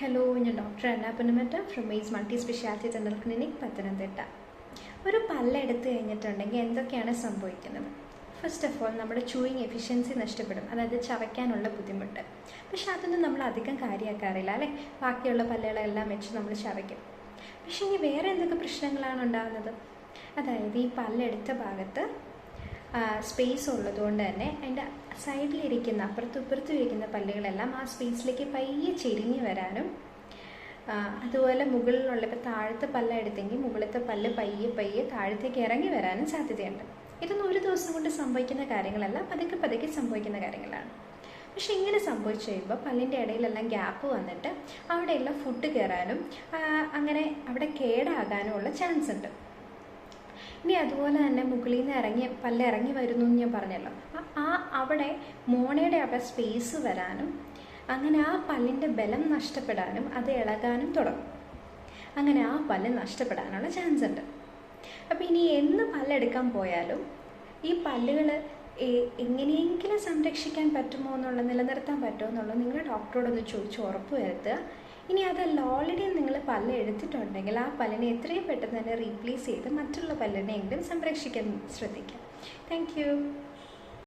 Hello ഞാൻ doctor Annappanamatta from Mays multi speciality general clinic Pathanamthitta. ഒരു പല്ലെടുത്ത് കഴിഞ്ഞിട്ടുണ്ടെങ്കിൽ എന്തൊക്കെയാണ് സംഭവിക്കുന്നത്? ഫസ്റ്റ് ഓഫ് ഓൾ നമ്മുടെ ചൂയിങ് എഫിഷ്യൻസി നഷ്ടപ്പെടും. അതായത് ചവയ്ക്കാനുള്ള ബുദ്ധിമുട്ട്. പക്ഷെ അതൊന്നും നമ്മൾ അധികം കാര്യമാക്കാറില്ല അല്ലേ? ബാക്കിയുള്ള പല്ലുകളെല്ലാം വെച്ച് നമ്മൾ ചവയ്ക്കും. പക്ഷേ ഇനി വേറെ എന്തൊക്കെ പ്രശ്നങ്ങളാണ് ഉണ്ടാകുന്നത് അതായത് ഈ പല്ലെടുത്ത ഭാഗത്ത് സ്പേസ് ഉള്ളതുകൊണ്ട് തന്നെ അതിന്റെ സൈഡിലിരിക്കുന്ന അപ്പുറത്തും ഇപ്പുറത്തും ഇരിക്കുന്ന പല്ലുകളെല്ലാം ആ സ്പേസിലേക്ക് പയ്യെ ചെരിഞ്ഞ് വരാനും അതുപോലെ മുകളിലുള്ള ഇപ്പോൾ താഴത്തെ പല്ല എടുത്തെങ്കിൽ മുകളിലത്തെ പല്ല് പയ്യെ പയ്യെ താഴത്തേക്ക് ഇറങ്ങി വരാനും സാധ്യതയുണ്ട്. ഇതൊന്നും ഒരു ദിവസം കൊണ്ട് സംഭവിക്കുന്ന കാര്യങ്ങളല്ല പതുക്കെ പതുക്കെ സംഭവിക്കുന്ന കാര്യങ്ങളാണ്. പക്ഷെ ഇങ്ങനെ സംഭവിച്ചു കഴിയുമ്പോൾ പല്ലിന്റെ ഇടയിലെല്ലാം ഗ്യാപ്പ് വന്നിട്ട് അവിടെയെല്ലാം ഫുഡ് കയറാനും അങ്ങനെ അവിടെ കേടാകാനും ഉള്ള ചാൻസ് ഉണ്ട്. ഇനി അതുപോലെ തന്നെ മുകളിൽ നിന്ന് ഇറങ്ങി പല്ല് ഇറങ്ങി വരുന്നു എന്ന് ഞാൻ പറഞ്ഞല്ലോ. ആ- അവിടെ മോണയുടെ അവിടെ സ്പേസ് വരാനും അങ്ങനെ ആ പല്ലിന്റെ ബലം നഷ്ടപ്പെടാനും അത് ഇളകാനും തുടങ്ങും. അങ്ങനെ ആ പല്ല് നഷ്ടപ്പെടാനുള്ള ചാൻസ് ഉണ്ട്. അപ്പോൾ ഇനി എന്ന് പല്ലെടുക്കാൻ പോയാലും ഈ പല്ലുകൾ എങ്ങനെയെങ്കിലും സംരക്ഷിക്കാൻ പറ്റുമോ എന്നുള്ള നിലനിർത്താൻ പറ്റുമോ എന്നുള്ളത് നിങ്ങൾ ഡോക്ടറോടൊന്ന് ചോദിച്ച് ഉറപ്പ് വരുത്തുക. ഇനി അതല്ല ഓൾറെഡി നിങ്ങൾ പല്ല് എടുത്തിട്ടുണ്ടെങ്കിൽ ആ പല്ലിനെ എത്രയും പെട്ടെന്ന് തന്നെ റീപ്ലേസ് ചെയ്ത് മറ്റുള്ള പല്ലിനെയെങ്കിലും സംരക്ഷിക്കാൻ ശ്രദ്ധിക്കുക. താങ്ക്